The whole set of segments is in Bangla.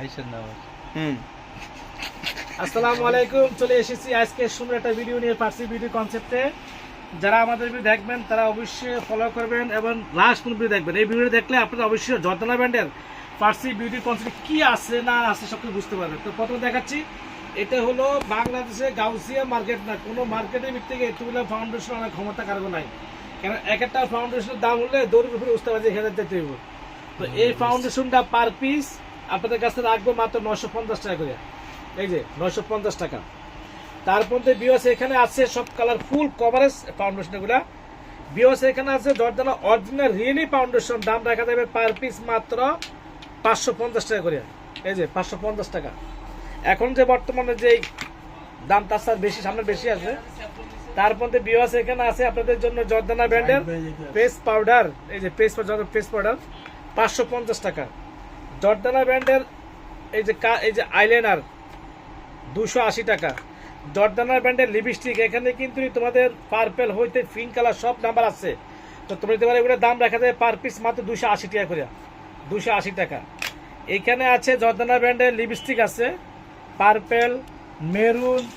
খাইছেন না হুম। আসসালামু আলাইকুম চলে এসেছি আজকে সুন্দর একটা ভিডিও নিয়ে পার্সি বিউটি কনসেপ্টে যারা আমাদের ভিডিও দেখবেন তারা অবশ্যই ফলো করবেন এবং লাস্ট কোন ভিডিও দেখবেন। এই ভিডিও দেখলে আপনারা অবশ্যই জর্দানা ব্র্যান্ডের পার্সি বিউটি কনসেপ্টে কি আছে না আছে সব কিছু বুঝতে পারবেন। তো প্রথমে দেখাচ্ছি এটা হলো বাংলাদেশে গাউসিয়া মার্কেট না কোনো মার্কেটের ভিত্তি থেকে এতগুলো ফাউন্ডেশন অনেক ক্ষমতা কারও নাই। কেন এক একটা ফাউন্ডেশনের দাম হলে দৌড়ের উপরে বুঝতে পারছি এখানে যেতে হইব। তো এই ফাউন্ডেশনটা পার পিস আপনাদের কাছে রাখব মাত্র নশো পঞ্চাশ টাকা করে। এই যে নয়শো পঞ্চাশ টাকা। তার মধ্যে বিওস এখানে আছে সব কালার ফুল কভারেজ ফাউন্ডেশন এগুলা। বিওস এখানে আছে জর্দানা অরিজিনাল রিয়েলি ফাউন্ডেশন দাম রাখা যাবে পার পিস মাত্র পাঁচশো পঞ্চাশ টাকা করে। এই যে পাঁচশো পঞ্চাশ টাকা। এখন যে বর্তমানে যে দাম তার সাথে বেশি সামনে বেশি আছে। তার মধ্যে বিওস এখানে আছে আপনাদের জন্য জর্দানা ব্র্যান্ডের পেস্ট পাউডার এই যে পেস্ট পেস্ট পাউডার পাঁচশো পঞ্চাশ টাকা। জর্দানা ব্র্যান্ডের এই যে কা- এই যে আইলাইনার, দুশো আশি টাকা। জর্দানা ব্র্যান্ডের লিপস্টিক, এখানে কিন্তু তোমাদের পার্পেল হইতে পিঙ্ক কালার সব নাম্বার আছে। তো তোমরা পারো এগুলোর দাম রাখা যায় পার পিস মাত্র দুশো আশি টাকা করে। দুশো আশি টাকা। এখানে আছে জর্দানা ব্র্যান্ডের লিপস্টিক আছে পার্পেল মেরুন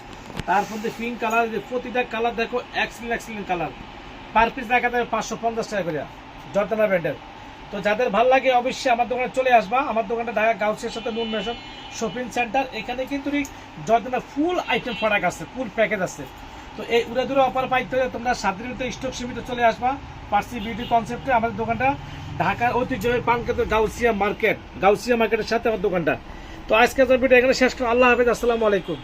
তার মধ্যে পিঙ্ক কালার প্রতিটা কালার দেখো excellent excellent colour per piece রাখা যাবে পাঁচশো পঞ্চাশ টাকা করে জর্দানা ব্র্যান্ডের তো যাদের ভালো লাগে অবশ্যই আমার দোকানে চলে আসবা। আমার দোকানটা ঢাকা গাউসের সাথে নুন মেশন শপিং সেন্টার। এখানে কিন্তু জর্দানা ফুল আইটেম প্রোডাক্ট আছে, ফুল প্যাকেজ আছে। তো এই উড়ে দূরে অফার পাইতে হলে তোমরা সাধারণত স্টক সীমিত চলে আসবা। পার্সি বিউটি কনসেপ্টে আমাদের দোকানটা ঢাকার ঐতিহ্যবাহী পানকেন্দ্র গাউসিয়া মার্কেট গাউসিয়া মার্কেটের সাথে আমার দোকানটা। তো আজকে ভিডিও এখানে শেষ করো আল্লাহ হাফেজ। আসসালামু আলাইকুম।